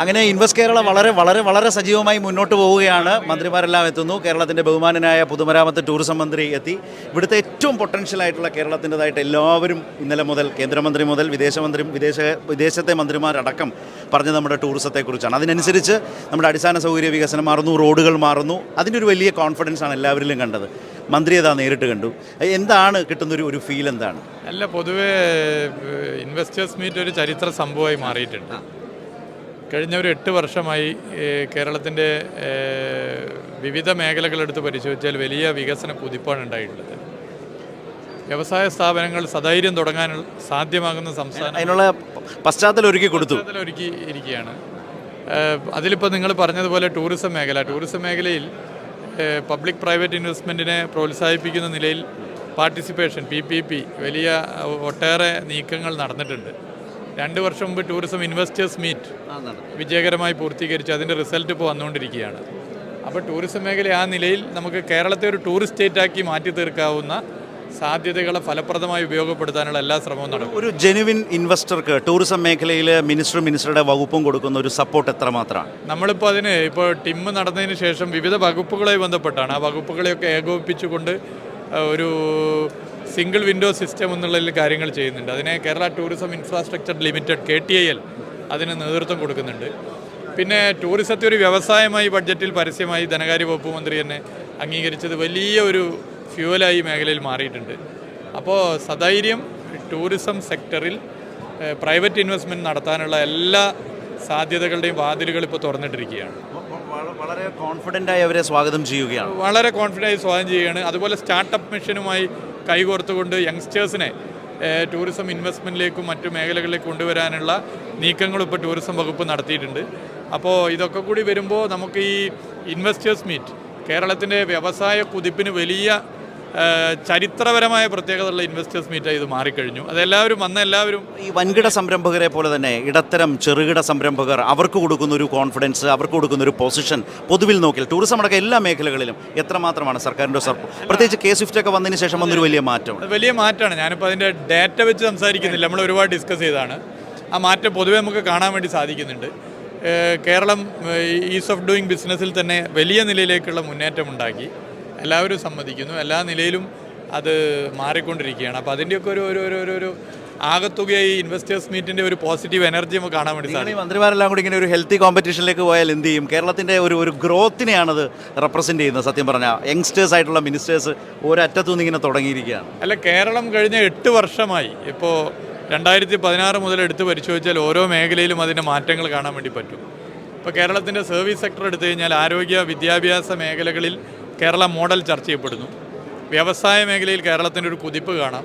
അങ്ങനെ ഇൻവെസ്റ്റ് കേരള വളരെ വളരെ വളരെ സജീവമായി മുന്നോട്ട് പോവുകയാണ്. മന്ത്രിമാരെല്ലാം എത്തുന്നു. കേരളത്തിന്റെ ബഹുമാനനായ പൊതുമരാമത്ത് ടൂറിസം മന്ത്രി എത്തി. ഇവിടുത്തെ ഏറ്റവും പൊട്ടൻഷ്യൽ ആയിട്ടുള്ള കേരളത്തിന്റെതായിട്ട് എല്ലാവരും ഇന്നലെ മുതൽ കേന്ദ്രമന്ത്രി മുതൽ വിദേശമന്ത്രി വിദേശ വിദേശത്തെ മന്ത്രിമാരടക്കം പറഞ്ഞത് നമ്മുടെ ടൂറിസത്തെക്കുറിച്ചാണ്. അതിനനുസരിച്ച് നമ്മുടെ അടിസ്ഥാന സൗകര്യ വികസനം മാറുന്നു റോഡുകൾ മാറുന്നു. അതിന്റെ ഒരു വലിയ കോൺഫിഡൻസ് ആണ് എല്ലാവരിലും കണ്ടത്. മന്ത്രി അതാ നേരിട്ട് കണ്ടു. എന്താണ് കിട്ടുന്നൊരു ഒരു ഫീൽ എന്താണ്? അല്ല പൊതുവേ ഇൻവെസ്റ്റേഴ്സ് മീറ്റ് ഒരു ചരിത്ര സംഭവമായി മാറിയിട്ടുണ്ട്. കഴിഞ്ഞ ഒരു എട്ട് വർഷമായി കേരളത്തിന്റെ വിവിധ മേഖലകളെടുത്ത് പരിശോധിച്ചാൽ വലിയ വികസന കുതിപ്പാണ് ഉണ്ടായിട്ടുള്ളത്. വ്യവസായ സ്ഥാപനങ്ങൾ സധൈര്യം തുടങ്ങാൻ സാധ്യമാകുന്ന സംസ്ഥാനം അതിനുള്ള പശ്ചാത്തലം ഒരുക്കി കൊടുത്തു. ഒരുക്കി ഇരിക്കുകയാണ്. അതിലിപ്പോൾ നിങ്ങൾ പറഞ്ഞതുപോലെ ടൂറിസം മേഖല ടൂറിസം മേഖലയിൽ പബ്ലിക് പ്രൈവറ്റ് ഇൻവെസ്റ്റ്മെന്റിനെ പ്രോത്സാഹിപ്പിക്കുന്ന നിലയിൽ പാർട്ടിസിപ്പേഷൻ പി പി പി വലിയ ഒട്ടേറെ നീക്കങ്ങൾ നടന്നിട്ടുണ്ട്. രണ്ട് വർഷം മുമ്പ് ടൂറിസം ഇൻവെസ്റ്റേഴ്സ് മീറ്റ് വിജയകരമായി പൂർത്തീകരിച്ച് അതിന്റെ റിസൾട്ട് ഇപ്പോൾ വന്നുകൊണ്ടിരിക്കുകയാണ്. അപ്പോൾ ടൂറിസം മേഖല ആ നിലയിൽ നമുക്ക് കേരളത്തെ ഒരു ടൂറിസ്റ്റ് സ്റ്റേറ്റാക്കി മാറ്റി തീർക്കാവുന്ന സാധ്യതകളെ ഫലപ്രദമായി ഉപയോഗപ്പെടുത്താനുള്ള എല്ലാ ശ്രമവും നടക്കും. ഒരു ജെനുവിൻ ഇൻവെസ്റ്റർക്ക് ടൂറിസം മേഖലയിൽ മിനിസ്റ്റർ മിനിസ്റ്ററുടെ വകുപ്പും കൊടുക്കുന്ന ഒരു സപ്പോർട്ട് എത്രമാത്രമാണ് നമ്മളിപ്പോൾ അതിന് ഇപ്പോൾ ടിം നടന്നതിന് ശേഷം വിവിധ വകുപ്പുകളുമായി ബന്ധപ്പെട്ടാണ്. ആ വകുപ്പുകളെയൊക്കെ ഏകോപിപ്പിച്ചുകൊണ്ട് ഒരു സിംഗിൾ വിൻഡോ സിസ്റ്റം എന്നുള്ളതിൽ കാര്യങ്ങൾ ചെയ്യുന്നുണ്ട്. അതിനെ Kerala tourism infrastructure limited K T I L അതിന് നേതൃത്വം കൊടുക്കുന്നുണ്ട്. പിന്നെ ടൂറിസത്തെ ഒരു വ്യവസായമായി ബഡ്ജറ്റിൽ പരസ്യമായി ധനകാര്യ വകുപ്പ് മന്ത്രി തന്നെ അംഗീകരിച്ചത് വലിയ ഒരു ഫ്യൂവലായി മേഖലയിൽ മാറിയിട്ടുണ്ട്. അപ്പോൾ സധൈര്യം ടൂറിസം സെക്ടറിൽ പ്രൈവറ്റ് ഇൻവെസ്റ്റ്മെന്റ് നടത്താനുള്ള എല്ലാ സാധ്യതകളുടെയും വാതിലുകൾ ഇപ്പോൾ തുറന്നിട്ടിരിക്കുകയാണ്. വളരെ കോൺഫിഡന്റ് ആയി അവരെ സ്വാഗതം ചെയ്യുകയാണ്. വളരെ കോൺഫിഡന്റ് ആയി സ്വാഗതം ചെയ്യുകയാണ്. അതുപോലെ സ്റ്റാർട്ടപ്പ് മിഷനുമായി കൈകോർത്തുകൊണ്ട് യങ്സ്റ്റേഴ്സിനെ ടൂറിസം ഇൻവെസ്റ്റ്മെന്റിലേക്കും മറ്റു മേഖലകളിലേക്ക് കൊണ്ടുവരാനുള്ള നീക്കങ്ങളും ഇപ്പോൾ ടൂറിസം വകുപ്പ് നടത്തിയിട്ടുണ്ട്. അപ്പോൾ ഇതൊക്കെ കൂടി വരുമ്പോൾ നമുക്ക് ഈ ഇൻവെസ്റ്റേഴ്സ് മീറ്റ് കേരളത്തിന്റെ വ്യവസായ കുതിപ്പിന് വലിയ ചരിത്രപരമായ പ്രത്യേകതയുള്ള ഇൻവെസ്റ്റേഴ്സ് മീറ്റായി ഇത് മാറിക്കഴിഞ്ഞു. അതെല്ലാവരും വന്ന എല്ലാവരും ഈ വൻകിട സംരംഭകരെ പോലെ തന്നെ ഇടത്തരം ചെറുകിട സംരംഭകർ അവർക്ക് കൊടുക്കുന്ന ഒരു കോൺഫിഡൻസ് അവർക്ക് കൊടുക്കുന്ന ഒരു പൊസിഷൻ പൊതുവിൽ നോക്കിയാൽ ടൂറിസം അടക്കം എല്ലാ മേഖലകളിലും എത്രമാത്രമാണ് സർക്കാരിന്റെ സർ പ്രത്യേകിച്ച് കെ സ്വിഫ്റ്റ് ഒക്കെ വന്നതിന് ശേഷം വന്നൊരു വലിയ മാറ്റമാണ് വലിയ മാറ്റമാണ്. ഞാനിപ്പോൾ അതിന്റെ ഡാറ്റ വെച്ച് സംസാരിക്കുന്നില്ല. നമ്മൾ ഒരുപാട് ഡിസ്കസ് ചെയ്താണ് ആ മാറ്റം പൊതുവെ നമുക്ക് കാണാൻ വേണ്ടി സാധിക്കുന്നുണ്ട്. കേരളം ഈസ് ഓഫ് ഡൂയിങ് ബിസിനസ്സിൽ തന്നെ വലിയ നിലയിലേക്കുള്ള മുന്നേറ്റം ഉണ്ടാക്കി എല്ലാവരും സമ്മതിക്കുന്നു. എല്ലാ നിലയിലും അത് മാറിക്കൊണ്ടിരിക്കുകയാണ്. അപ്പോൾ അതിന്റെയൊക്കെ ഒരു ഒരു ഒരു ഒരു ആകത്തുകയായി ഇൻവെസ്റ്റേഴ്സ് മീറ്റിന്റെ ഒരു പോസിറ്റീവ് എനർജി നമുക്ക് കാണാൻ വേണ്ടി മന്ത്രിമാരെല്ലാം കൂടി ഇങ്ങനെ ഒരു ഹെൽത്തി കോമ്പറ്റീഷനിലേക്ക് പോയാൽ എന്ത് ചെയ്യും? കേരളത്തിന്റെ ഒരു ഒരു ഗ്രോത്തിനെയാണത് റെപ്രസെന്റ് ചെയ്യുന്നത് സത്യം പറഞ്ഞാൽ. യങ്സ്റ്റേഴ്സ് ആയിട്ടുള്ള മിനിസ്റ്റേഴ്സ് ഒരറ്റത്തു നിന്ന് ഇങ്ങനെ തുടങ്ങിയിരിക്കുകയാണ്. അല്ല കേരളം കഴിഞ്ഞ എട്ട് വർഷമായി. ഇപ്പോൾ രണ്ടായിരത്തി പതിനാറ് മുതൽ എടുത്ത് പരിശോധിച്ചാൽ ഓരോ മേഖലയിലും അതിന്റെ മാറ്റങ്ങൾ കാണാൻ വേണ്ടി പറ്റും. ഇപ്പോൾ കേരളത്തിന്റെ സർവീസ് സെക്ടർ എടുത്തു കഴിഞ്ഞാൽ ആരോഗ്യ വിദ്യാഭ്യാസ മേഖലകളിൽ കേരള മോഡൽ ചർച്ച ചെയ്യപ്പെടുന്നു. വ്യവസായ മേഖലയിൽ കേരളത്തിന്റെ ഒരു കുതിപ്പ് കാണാം.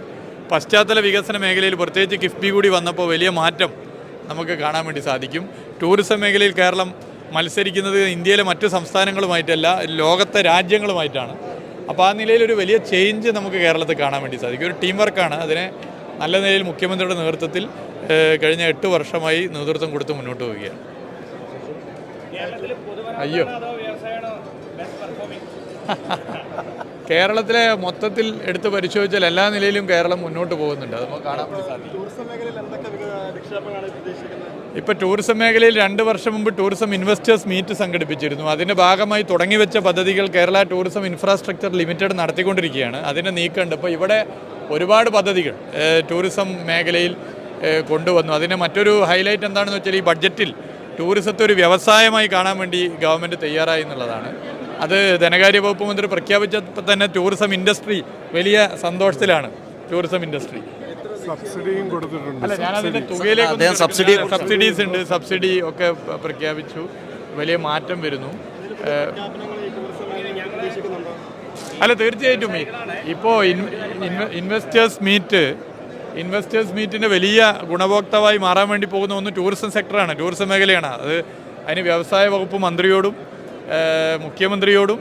പശ്ചാത്തല വികസന മേഖലയിൽ പ്രത്യേകിച്ച് കിഫ്ബി കൂടി വന്നപ്പോൾ വലിയ മാറ്റം നമുക്ക് കാണാൻ വേണ്ടി സാധിക്കും. ടൂറിസം മേഖലയിൽ കേരളം മത്സരിക്കുന്നത് ഇന്ത്യയിലെ മറ്റു സംസ്ഥാനങ്ങളുമായിട്ടല്ല ലോകത്തെ രാജ്യങ്ങളുമായിട്ടാണ്. അപ്പോൾ ആ നിലയിൽ ഒരു വലിയ ചേഞ്ച് നമുക്ക് കേരളത്തിൽ കാണാൻ വേണ്ടി സാധിക്കും. ഒരു ടീം വർക്കാണ് അതിനെ നല്ല നിലയിൽ മുഖ്യമന്ത്രിയുടെ നേതൃത്വത്തിൽ കഴിഞ്ഞ എട്ട് വർഷമായി നേതൃത്വം കൊടുത്ത് മുന്നോട്ട് പോവുകയാണ്. അയ്യോ. കേരളത്തിലെ മൊത്തത്തിൽ എടുത്ത് പരിശോധിച്ചാൽ എല്ലാ നിലയിലും കേരളം മുന്നോട്ട് പോകുന്നുണ്ട്. അത് നമുക്ക് കാണാൻ സാധിക്കും. ഇപ്പൊ ടൂറിസം മേഖലയിൽ രണ്ട് വർഷം മുമ്പ് ടൂറിസം ഇൻവെസ്റ്റേഴ്സ് മീറ്റ് സംഘടിപ്പിച്ചിരുന്നു. അതിന്റെ ഭാഗമായി തുടങ്ങിവെച്ച പദ്ധതികൾ കേരള ടൂറിസം ഇൻഫ്രാസ്ട്രക്ചർ ലിമിറ്റഡ് നടത്തിക്കൊണ്ടിരിക്കുകയാണ്. അതിനെ നീക്കേണ്ട ഇപ്പോൾ ഇവിടെ ഒരുപാട് പദ്ധതികൾ ടൂറിസം മേഖലയിൽ കൊണ്ടുവന്നു. അതിന് മറ്റൊരു ഹൈലൈറ്റ് എന്താണെന്ന് വെച്ചാൽ ഈ ബഡ്ജറ്റിൽ ടൂറിസത്തെ ഒരു വ്യവസായമായി കാണാൻ വേണ്ടി ഗവൺമെന്റ് തയ്യാറായി എന്നുള്ളതാണ്. അത് ധനകാര്യ വകുപ്പ് മന്ത്രി പ്രഖ്യാപിച്ചപ്പോൾ തന്നെ ടൂറിസം ഇൻഡസ്ട്രി വലിയ സന്തോഷത്തിലാണ് ടൂറിസം ഇൻഡസ്ട്രി സബ്സിഡിയും കൊടുത്തിട്ടുണ്ട്. സബ്സിഡീസ് ഉണ്ട്. സബ്സിഡി ഒക്കെ പ്രഖ്യാപിച്ചു. വലിയ മാറ്റം വരുന്നു. അല്ല തീർച്ചയായിട്ടും. ഇപ്പോൾ ഇപ്പോ ഇൻവെസ്റ്റേഴ്സ് മീറ്റ് ഇൻവെസ്റ്റേഴ്സ് മീറ്റിന്റെ വലിയ ഗുണഭോക്താവായി മാറാൻ വേണ്ടി പോകുന്ന ഒന്ന് ടൂറിസം സെക്ടറാണ് ടൂറിസം മേഖലയാണ്. അത് അതിന് വ്യവസായ വകുപ്പ് മന്ത്രിയോടും മുഖ്യമന്ത്രിയോടും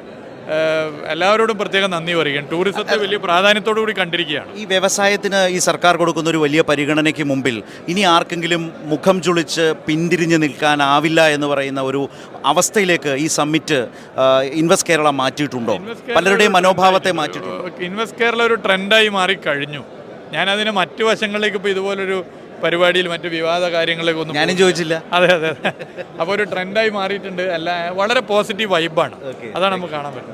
എല്ലാവരോടും പ്രത്യേകം നന്ദി പറയുകയാണ്. ടൂറിസത്തെ വലിയ പ്രാധാന്യത്തോടു കൂടി കണ്ടിരിക്കുകയാണ്. ഈ വ്യവസായത്തിന് ഈ സർക്കാർ കൊടുക്കുന്ന ഒരു വലിയ പരിഗണനയ്ക്ക് മുമ്പിൽ ഇനി ആർക്കെങ്കിലും മുഖം ചുളിച്ച് പിന്തിരിഞ്ഞ് നിൽക്കാനാവില്ല എന്ന് പറയുന്ന ഒരു അവസ്ഥയിലേക്ക് ഈ സമ്മിറ്റ് ഇൻവെസ്റ്റ് കേരള മാറ്റിയിട്ടുണ്ടോ? പലരുടെയും മനോഭാവത്തെ മാറ്റിയിട്ടുണ്ടോ? ഇൻവെസ്റ്റ് കേരള ഒരു ട്രെൻഡായി മാറി കഴിഞ്ഞു ഞാനതിന് മറ്റു വശങ്ങളിലേക്ക് ഇപ്പോൾ ഇതുപോലൊരു പരിപാടിയിൽ മറ്റു വിവാദ കാര്യങ്ങളിലേക്ക് ഒന്നും ഞാനും ചോദിച്ചില്ല. അതെ അതെ അതെ. അപ്പോൾ ഒരു ട്രെൻഡായി മാറിയിട്ടുണ്ട്. അല്ല വളരെ പോസിറ്റീവ് വൈബാണ് അതാണ് നമുക്ക് കാണാൻ പറ്റുന്നത്.